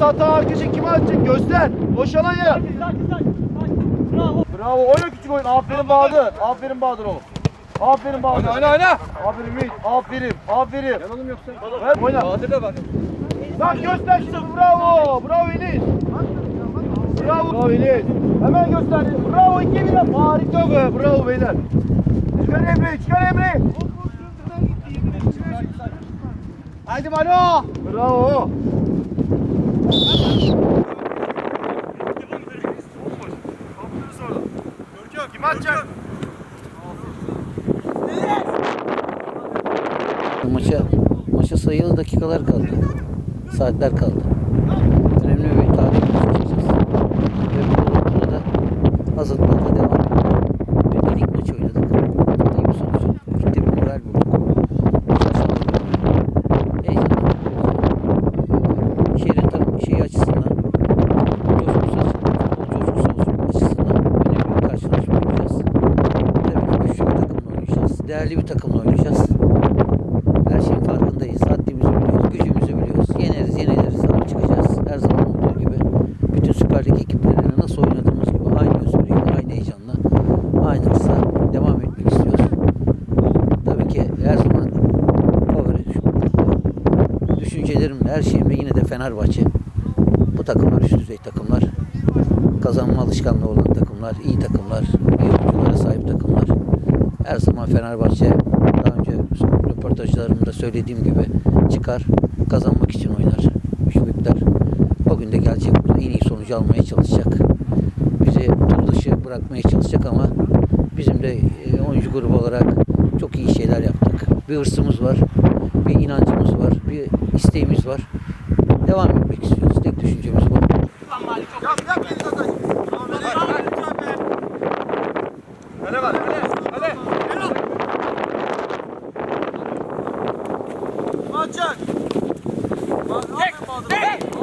hata arkadaşı kime atacak? Göster. Boş alan ya. Sakin sakin sakin. Bravo. Bravo. Oyna küçük oyun. Aferin Bahadır. Aferin Bahadır oğlum. Aferin Bahadır. Oyna oyna oyna. Aferin Ümit. Aferin. Aferin. Yanalım yoksa. Ver oyna. Bahadır da bak. Bak göster şunu. Bravo. Bravo Enis. Bravo. Bravo Enis. Hemen göster. Bravo. iki bir. Harika be. Bravo beyler. Çıkar Emre. Çıkar Emre. Haydi Mano. Bravo. Maça, maça sayılı dakikalar kaldı. Saatler kaldı. Değerli bir takımla oynayacağız. Her şeyin farkındayız. Haddimizi biliyoruz, gücümüzü biliyoruz. Yeneriz, yeniliriz ama çıkacağız. Her zaman olduğu gibi bütün Süper Lig ekiplerine nasıl oynadığımız gibi aynı özveriyle, aynı heyecanla, aynı hırsla devam etmek istiyoruz. Tabii ki her zaman favori düş- düşüncelerimle, her şeyimle yine de Fenerbahçe. Bu takımlar üst düzey takımlar. Kazanma alışkanlığı olan takımlar, iyi takımlar, iyi. Her zaman Fenerbahçe daha önce röportajlarımda söylediğim gibi çıkar, kazanmak için oynar. Müşfikler bugün de gelecek burada en iyi sonucu almaya çalışacak. Bizi tur dışı bırakmaya çalışacak ama bizim de e, oyuncu grubu olarak çok iyi şeyler yaptık. Bir hırsımız var, bir inancımız var, bir isteğimiz var. Devam etmek istiyoruz. Tek düşüncemiz bu. Hadi. Hadi. Hadi. Atacak. Tek. Tek.